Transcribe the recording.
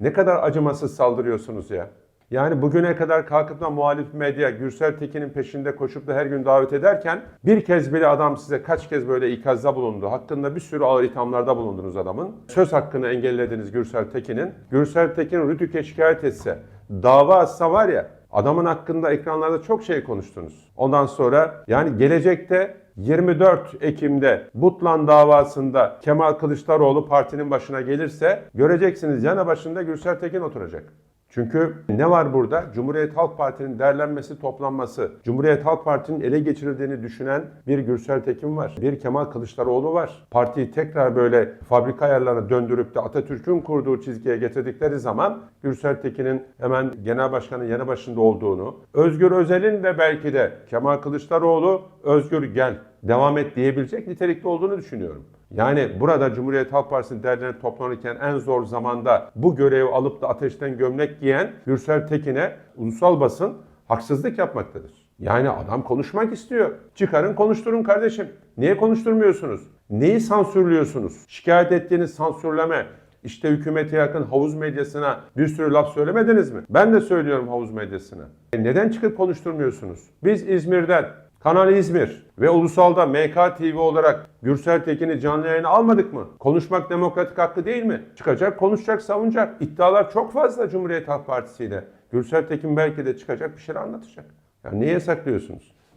Ne kadar acımasız saldırıyorsunuz ya. Yani bugüne kadar kalkıp da muhalif medya Gürsel Tekin'in peşinde koşup da her gün davet ederken bir kez bile adam size kaç kez böyle ikazda bulundu. Hakkında bir sürü ağır ithamlarda bulundunuz adamın. Söz hakkını engellediniz Gürsel Tekin'in. Gürsel Tekin Rütük'e şikayet etse, dava açsa var ya adamın hakkında ekranlarda çok şey konuştunuz. Ondan sonra yani gelecekte 24 Ekim'de Butlan davasında Kemal Kılıçdaroğlu partinin başına gelirse göreceksiniz yana başında Gürsel Tekin oturacak. Çünkü ne var burada? Cumhuriyet Halk Parti'nin derlenmesi, toplanması, Cumhuriyet Halk Parti'nin ele geçirildiğini düşünen bir Gürsel Tekin var. Bir Kemal Kılıçdaroğlu var. Partiyi tekrar böyle fabrika ayarlarına döndürüp de Atatürk'ün kurduğu çizgiye getirdikleri zaman Gürsel Tekin'in hemen genel başkanın yanı başında olduğunu, Özgür Özel'in de belki de Kemal Kılıçdaroğlu Özgür gel devam et diyebilecek nitelikte olduğunu düşünüyorum. Yani burada Cumhuriyet Halk Partisi'nin derneğine toplanırken en zor zamanda bu görevi alıp da ateşten gömlek giyen Gürsel Tekin'e ulusal basın haksızlık yapmaktadır. Yani adam konuşmak istiyor. Çıkarın konuşturun kardeşim. Niye konuşturmuyorsunuz? Neyi sansürlüyorsunuz? Şikayet ettiğiniz sansürleme, işte hükümete yakın havuz medyasına bir sürü laf söylemediniz mi? Ben de söylüyorum havuz medyasına. E neden çıkıp konuşturmuyorsunuz? Biz İzmir'den Kanal İzmir ve ulusalda MK TV olarak Gürsel Tekin'i canlı yayına almadık mı? Konuşmak demokratik hakkı değil mi? Çıkacak, konuşacak, savunacak. İddialar çok fazla Cumhuriyet Halk Partisi ile. Gürsel Tekin belki de çıkacak bir şeyler anlatacak. Yani niye saklıyorsunuz?